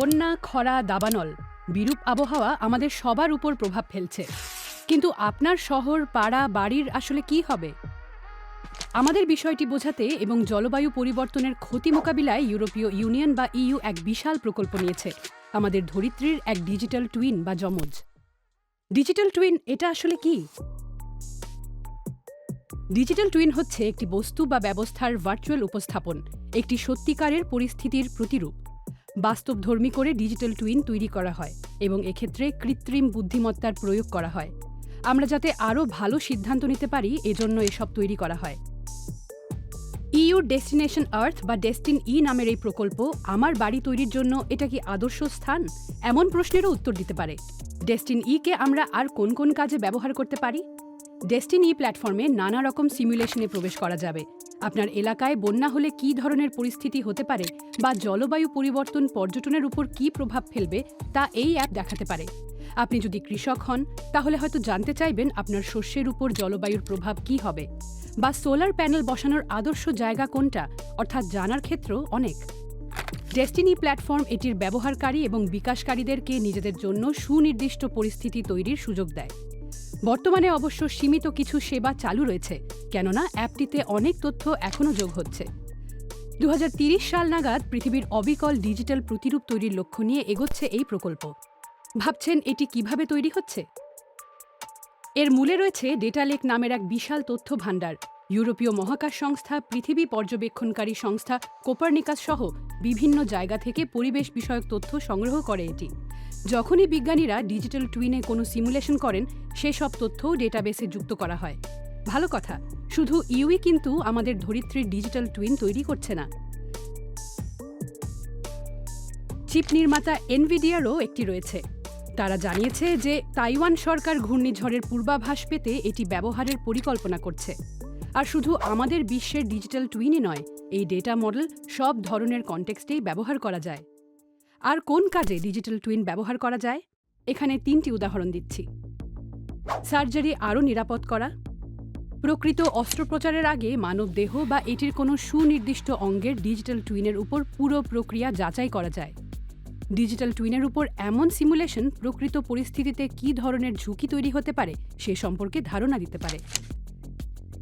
বন্যা, খরা, দাবানল বিরূপ আবহাওয়া আমাদের সবার উপর প্রভাব ফেলছে। কিন্তু আপনার শহর, পাড়া, বাড়ির আসলে কি হবে? আমাদের বিষয়টি বোঝাতে এবং জলবায়ু পরিবর্তনের ক্ষতি মোকাবিলায় ইউরোপীয় ইউনিয়ন বা ইইউ এক বিশাল প্রকল্প নিয়েছে। আমাদের ধরিত্রীর এক ডিজিটাল টুইন বা যমজ। ডিজিটাল টুইন এটা আসলে কি? ডিজিটাল টুইন হচ্ছে একটি বস্তু বা ব্যবস্থার ভার্চুয়াল উপস্থাপন, একটি সত্যিকারের পরিস্থিতির প্রতিরূপ। বাস্তবধর্মী করে ডিজিটাল টুইন তৈরি করা হয় এবং এক্ষেত্রে কৃত্রিম বুদ্ধিমত্তার প্রয়োগ করা হয়। আমরা যাতে আরও ভালো সিদ্ধান্ত নিতে পারি, এজন্য এসব তৈরি করা হয়। ইউ ডেস্টিনেশন আর্থ বা ডেস্টিন ই নামের এই প্রকল্প আমার বাড়ি তৈরির জন্য এটা কি আদর্শ স্থান? এমন প্রশ্নেরও উত্তর দিতে পারে। ডেস্টিন ইকে আমরা আর কোন কোন কাজে ব্যবহার করতে পারি? ডেস্টিন প্ল্যাটফর্মে নানা রকম সিমুলেশনে প্রবেশ করা যাবে। আপনার এলাকায় বন্যা হলে কি ধরনের পরিস্থিতি হতে পারে বা জলবায়ু পরিবর্তন পর্যটনের উপর কি প্রভাব ফেলবে তা এই অ্যাপ দেখাতে পারে। আপনি যদি কৃষক হন, তাহলে হয়তো জানতে চাইবেন আপনার শস্যের উপর জলবায়ুর প্রভাব কি হবে বা সোলার প্যানেল বসানোর আদর্শ জায়গা কোনটা? অর্থাৎ জানার ক্ষেত্র অনেক। ডেস্টিনি প্ল্যাটফর্ম এটির ব্যবহারকারী এবং বিকাশকারীদেরকে নিজেদের জন্য সুনির্দিষ্ট পরিস্থিতি তৈরির সুযোগ দেয়। বর্তমানে অবশ্য সীমিত কিছু সেবা চালু রয়েছে, কেননা অ্যাপটিতে অনেক তথ্য এখনও যোগ হচ্ছে। দু সাল নাগাদ পৃথিবীর অবিকল ডিজিটাল প্রতিরূপ তৈরির লক্ষ্য নিয়ে এগোচ্ছে এই প্রকল্প। ভাবছেন এটি কীভাবে তৈরি হচ্ছে? এর মূলে রয়েছে ডেটা লেক নামের এক বিশাল তথ্য ভাণ্ডার। ইউরোপীয় মহাকাশ সংস্থা, পৃথিবী পর্যবেক্ষণকারী সংস্থা কোপারনিকাস সহ বিভিন্ন জায়গা থেকে পরিবেশ বিষয়ক তথ্য সংগ্রহ করে এটি। যখনই বিজ্ঞানীরা ডিজিটাল টুইনে কোনো সিমুলেশন করেন, সেসব তথ্যও ডেটাবেসে যুক্ত করা হয়। ভালো কথা, শুধু ইউই কিন্তু আমাদের ধরিত্রীর ডিজিটাল টুইন তৈরি করছে না। চিপ নির্মাতা এনভিডিয়ারও একটি রয়েছে। তারা জানিয়েছে যে, তাইওয়ান সরকার ঘূর্ণিঝড়ের পূর্বাভাস পেতে এটি ব্যবহারের পরিকল্পনা করছে। আর শুধু আমাদের বিশ্বের ডিজিটাল টুইনই নয়, এই ডেটা মডেল সব ধরনের কনটেক্সটেই ব্যবহার করা যায়। আর কোন কাজে ডিজিটাল টুইন ব্যবহার করা যায়? এখানে তিনটি উদাহরণ দিচ্ছি। সার্জারি আরও নিরাপদ করা। প্রকৃত অস্ত্রোপচারের আগে মানবদেহ বা এটির কোনো সুনির্দিষ্ট অঙ্গের ডিজিটাল টুইনের উপর পুরো প্রক্রিয়া যাচাই করা যায়। ডিজিটাল টুইনের উপর এমন সিমুলেশন প্রকৃত পরিস্থিতিতে কী ধরনের ঝুঁকি তৈরি হতে পারে সে সম্পর্কে ধারণা দিতে পারে।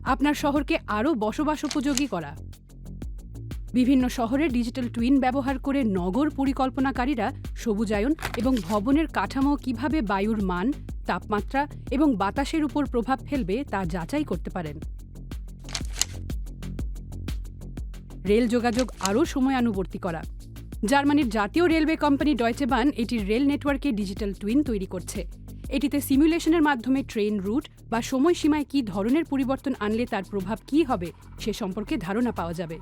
আপনার শহরকে আরও বসবাসোপযোগী করা। বিভিন্ন শহরে ডিজিটাল টুইন ব্যবহার করে নগর পরিকল্পনাকারীরা সবুজায়ন এবং ভবনের কাঠামো কীভাবে বায়ুর মান, তাপমাত্রা এবং বাতাসের উপর প্রভাব ফেলবে তা যাচাই করতে পারেন। রেল যোগাযোগ আরও সময়ানুবর্তী করা। জার্মানির জাতীয় রেলওয়ে কোম্পানি ডয়চেবান এটির রেল নেটওয়ার্কে ডিজিটাল টুইন তৈরি করছে। এটিতে সিমুলেশনের মাধ্যমে ট্রেন, রুট বা সময়সীমায় কী ধরনের পরিবর্তন আনলে তার প্রভাব কী হবে, সে সম্পর্কে ধারণা পাওয়া যাবে।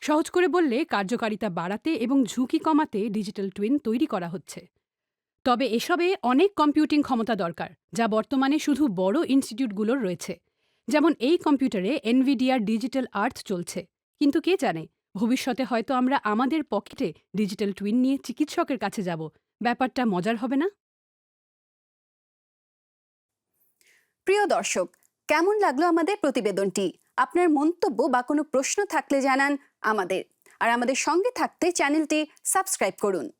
সহজ করে বললে, কার্যকারিতা বাড়াতে এবং ঝুঁকি কমাতে ডিজিটাল টুইন তৈরি করা হচ্ছে। তবে এসবে অনেক কম্পিউটিং ক্ষমতা দরকার, যা বর্তমানে শুধু বড় ইনস্টিটিউটগুলোর রয়েছে। যেমন এই কম্পিউটারে এনভিডিআর ডিজিটাল আর্থ চলছে। কিন্তু কে জানে, ভবিষ্যতে হয়তো আমরা আমাদের পকেটে ডিজিটাল টুইন নিয়ে চিকিৎসকের কাছে যাব। ব্যাপারটা মজার হবে না? প্রিয় দর্শক, কেমন লাগল আমাদের প্রতিবেদনটি? আপনার মন্তব্য বা কোনো প্রশ্ন থাকলে জানান আমাদের। আর আমাদের সঙ্গে থাকতে চ্যানেলটি সাবস্ক্রাইব করুন।